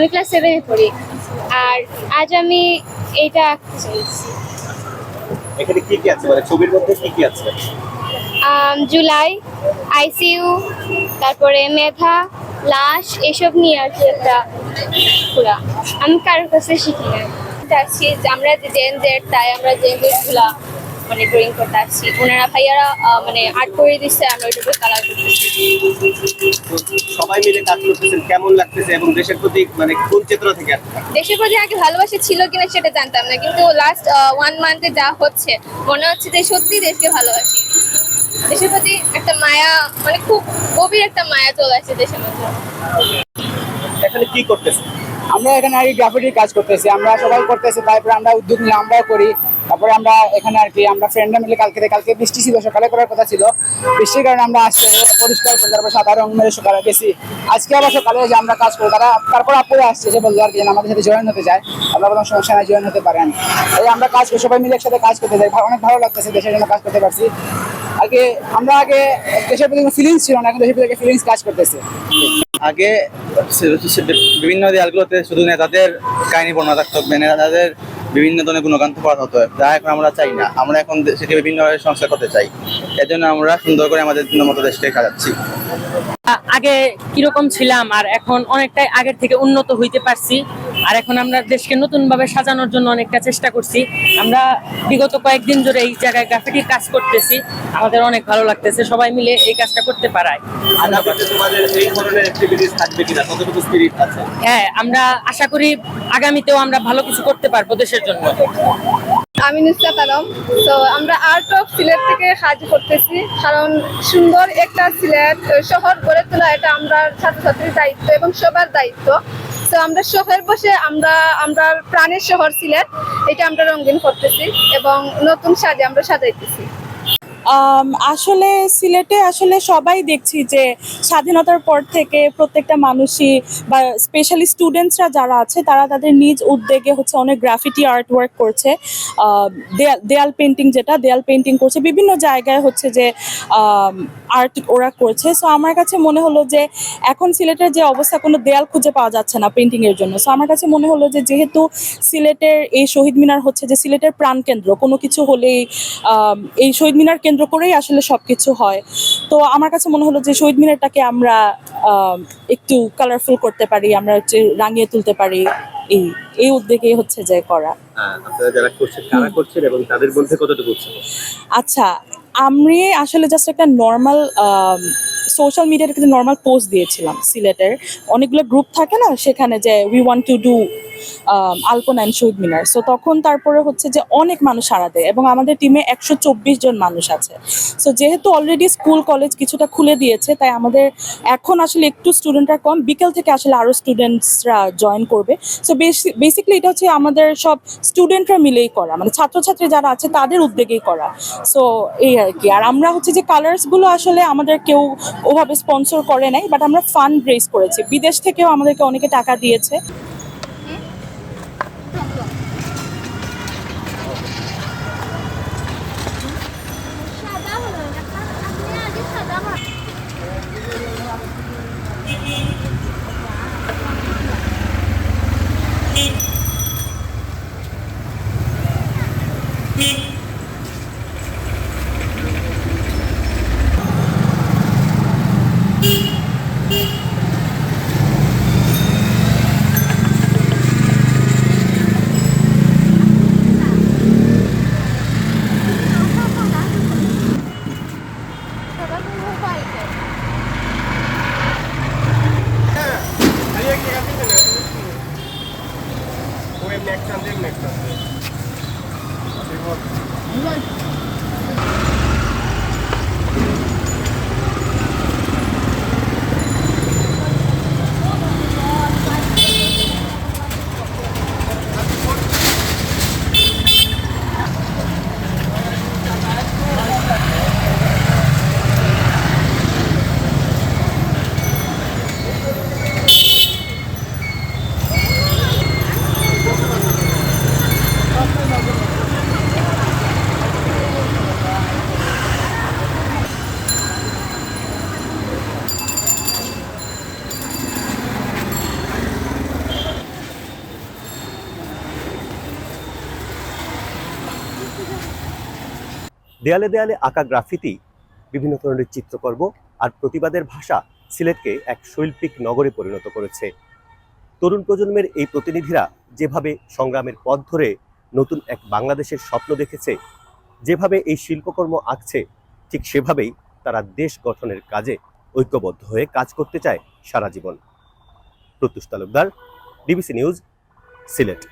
আমি ক্লাস সেভেনে পড়ি। আর আজ আমি এইটা আঁকতে চলেছি। এখানে কি কি আছে? মানে ছবির মধ্যে কি কি আছে? জুলাই আইসিইউ তারপরে মেধা লাশ এসব নিয়ে আর কি একটা পুরা আমি কারোর কাছে শিখি না। আমরা যে জেন জেড তাই আমরা জেন জেড মানে ড্রয়িং করতে আসছি। ওনারা ভাইয়ারা মানে আর্ট করে দিচ্ছে আমরা ওইটাকে কালার করতেছি সবাই মিলে কাজ করতেছেন কেমন লাগতেছে এবং দেশের প্রতি মানে কোন চেতনা থেকে আসছে? দেশের প্রতি আগে ভালোবাসা ছিল কিনা সেটা জানতাম না কিন্তু লাস্ট ওয়ান মান্থে যা হচ্ছে মনে হচ্ছে যে সত্যি দেশকে ভালোবাসি। দেশের প্রতি একটা মায়া মানে খুব গভীর একটা মায়া চলে আসছে দেশের মধ্যে। এখানে কি করতেছে আমরা এখানে আর কি গ্রাফিটির কাজ করতেছি আমরা সবাই করতেছি তারপরে আমরা উদ্যোগ নিয়ে আমরাও করি। তারপরে আমরা এখানে আর কি, আমরা ফ্রেন্ডরা মিলে কালকে কালকে বৃষ্টি ছিল, সকালে করার কথা ছিল। বৃষ্টির কারণে আমরা আজকে পরিষ্কার করে তারপর সাদা রং মেরে সকালে গেছি। আজকে আবার সকালে যে আমরা কাজ করি, তারা, তারপর আপুরে আসছে যে বলল আর কি আমাদের সাথে জয়েন হতে চায়। আমরা কোনো সমস্যা নাই জয়েন হতে পারেন। এই আমরা কাজ করি, সবাই মিলে একসাথে কাজ করতে যাই। অনেক ভালো লাগতেছে, দেশের জন্য কাজ করতে পারছি। কি, আমরা আগে দেশের প্রতি কোনো ফিলিংস ছিল না, এখন দেশের প্রতি ফিলিংস কাজ করতেছে। আগে বিভিন্ন দেয়ালগুলোতে শুধু নেতাদের কাহিনী বর্ণনা থাকতো নেতাদের বিভিন্ন ধরনের গুণগান পড়া হতো। যা এখন আমরা চাই না। আমরা এখন সেটি বিভিন্নভাবে সংস্কার করতে চাই। এজন্য আমরা সুন্দর করে আমাদের মতো দেশকে সাজাচ্ছি। আগে কীরকম ছিলাম আর এখন অনেকটাই আগের থেকে উন্নত হইতে পারছি। আর এখন আমরা দেশকে নতুন ভাবে সাজানোর জন্য অনেকটা চেষ্টা করছি। আমরা বিগত কয়েকদিন ধরে এই জায়গায় গ্রাফিটির কাজ করতেছি। আমাদের অনেক ভালো লাগতেছে সবাই মিলে এই কাজটা করতে পারায়। আগামীতে তোমাদের এই ধরনের অ্যাক্টিভিটিস থাকবে কিনা? কতটুকু স্পিরিট আছে? হ্যাঁ আমরা আশা করি আগামীতেও আমরা ভালো কিছু করতে পারব দেশের জন্য। আমি নুসরাত আলম। তো আমরা আর্ট অফ সিলেট থেকে কাজ করতেছি। কারণ সুন্দর একটা সিলেট শহর গড়ে তোলা এটা আমরা ছাত্রছাত্রীর দায়িত্ব এবং সবার দায়িত্ব। তো আমরা শহর বসে আমরা আমরা প্রাণের শহর সিলেট। এটা আমরা রঙিন করতেছি এবং নতুন সাজে আমরা সাজাইতেছি। আসলে সিলেটে আসলে সবাই দেখছি যে স্বাধীনতার পর থেকে প্রত্যেকটা মানুষই বা স্পেশালি স্টুডেন্টসরা যারা আছে, তারা তাদের নিজ উদ্যোগে হচ্ছে অনেক গ্রাফিটি আর্ট ওয়ার্ক করছে দেয়াল পেন্টিং যেটা, দেয়াল পেন্টিং করছে। বিভিন্ন জায়গায় হচ্ছে যে আর্ট ওরা করছে। সো আমার কাছে মনে হলো যে, এখন সিলেটের যে অবস্থা, কোনো দেয়াল খুঁজে পাওয়া যাচ্ছে না পেন্টিংয়ের জন্য। সো আমার কাছে মনে হলো যে, যেহেতু সিলেটের এই শহীদ মিনার হচ্ছে যে, সিলেটের প্রাণকেন্দ্র, কোনো কিছু হলেই এই শহীদ মিনার কেন্দ্র করেই আসলে সবকিছু হয়। তো আমার কাছে মনে হলো যে শহীদ মিনারটাকে আমরা আম, একটু কালারফুল করতে পারি আমরা হচ্ছে রাঙিয়ে তুলতে পারি। এই এই উদ্যোগে হচ্ছে যে করা। হ্যাঁ আপনারা যারা করছেন কারা করছেন এবং তাদের মধ্যে কতটুকু আচ্ছা আমি আসলে জাস্ট একটা নর্মাল সোশ্যাল মিডিয়াতে কিন্তু নর্মাল পোস্ট দিয়েছিলাম সিলেটের। অনেকগুলো গ্রুপ থাকে না সেখানে যে we want to do alpana and Shahid Minar so তখন তারপরে হচ্ছে যে অনেক মানুষ সাড়া দেয় এবং আমাদের টিমে একশো চব্বিশ জন মানুষ আছে। সো যেহেতু অলরেডি স্কুল কলেজ কিছুটা খুলে দিয়েছে, তাই আমাদের এখন আসলে একটু স্টুডেন্টরা কম। বিকেল থেকে আসলে আরও স্টুডেন্টসরা জয়েন করবে। সো বেসিক্যালি এটা হচ্ছে আমাদের সব স্টুডেন্টরা মিলেই করা। মানে ছাত্রছাত্রী যারা আছে, তাদের উদ্যোগেই করা। সো এই আর কি। আর আমরা হচ্ছে যে কালার্সগুলো আসলে আমাদের কেউ ওভাবে স্পন্সর করে নাই বাট আমরা ফান্ড রেজ করেছি। বিদেশ থেকেও আমাদেরকে অনেকে টাকা দিয়েছে। Next time, next time. one. দেয়ালে দেয়ালে আঁকা গ্রাফিতি, বিভিন্ন ধরনের চিত্রকর্ম আর প্রতিবাদের ভাষা সিলেটকে এক শৈল্পিক নগরে পরিণত করেছে। তরুণ প্রজন্মের এই প্রতিনিধিরা যেভাবে সংগ্রামের পথ ধরে নতুন এক বাংলাদেশের স্বপ্ন দেখেছে, যেভাবে এই শিল্পকর্ম আঁকছে, ঠিক সেভাবেই তারা দেশ গঠনের কাজে ঐক্যবদ্ধ হয়ে কাজ করতে চায় সারা জীবন। Pratyush Talukdar DBC news, Sylhet.